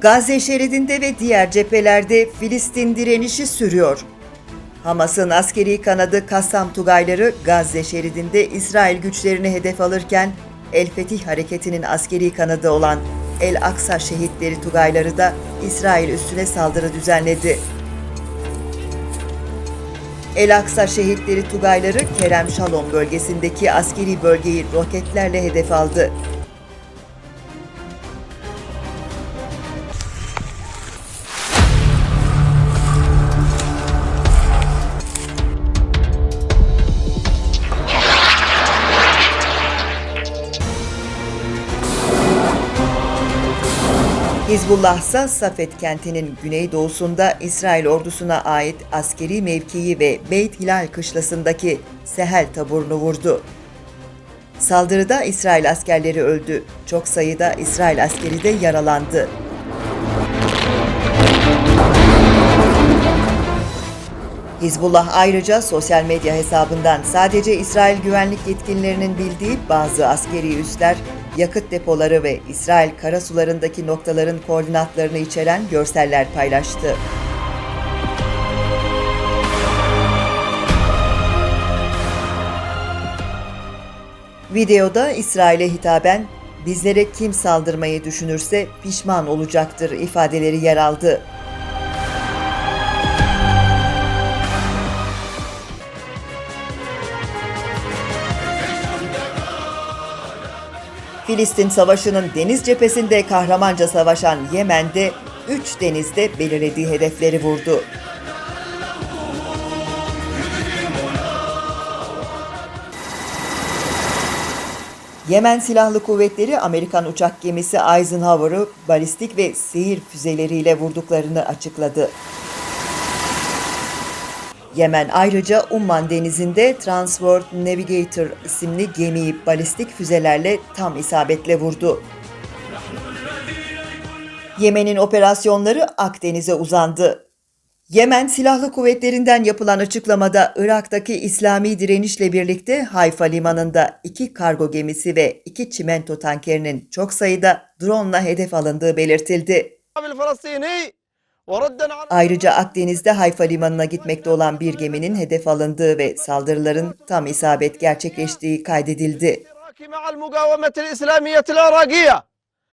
Gazze şeridinde ve diğer cephelerde Filistin direnişi sürüyor. Hamas'ın askeri kanadı Kassam Tugayları Gazze şeridinde İsrail güçlerini hedef alırken El Fetih hareketinin askeri kanadı olan El Aksa şehitleri Tugayları da İsrail üstüne saldırı düzenledi. El Aksa şehitleri Tugayları Kerem Şalom bölgesindeki askeri bölgeyi roketlerle hedef aldı. Hizbullah ise Safed kentinin güneydoğusunda İsrail ordusuna ait askeri mevkii ve Beyt Hilal kışlasındaki Sehel taburunu vurdu. Saldırıda İsrail askerleri öldü. Çok sayıda İsrail askeri de yaralandı. Hizbullah ayrıca sosyal medya hesabından sadece İsrail güvenlik yetkililerinin bildiği bazı askeri üsler, yakıt depoları ve İsrail karasularındaki noktaların koordinatlarını içeren görseller paylaştı. Videoda İsrail'e hitaben bizlere kim saldırmayı düşünürse pişman olacaktır ifadeleri yer aldı. Filistin Savaşı'nın deniz cephesinde kahramanca savaşan Yemen'de 3 denizde belirlediği hedefleri vurdu. Yemen Silahlı Kuvvetleri Amerikan uçak gemisi Eisenhower'ı balistik ve seyir füzeleriyle vurduklarını açıkladı. Yemen ayrıca Umman denizinde Transworld Navigator isimli gemiyi balistik füzelerle tam isabetle vurdu. Yemen'in operasyonları Akdeniz'e uzandı. Yemen Silahlı Kuvvetlerinden yapılan açıklamada Irak'taki İslami direnişle birlikte Hayfa limanında iki kargo gemisi ve iki çimento tankerinin çok sayıda drone hedef alındığı belirtildi. Ayrıca Akdeniz'de Hayfa limanına gitmekte olan bir geminin hedef alındığı ve saldırıların tam isabet gerçekleştiği kaydedildi.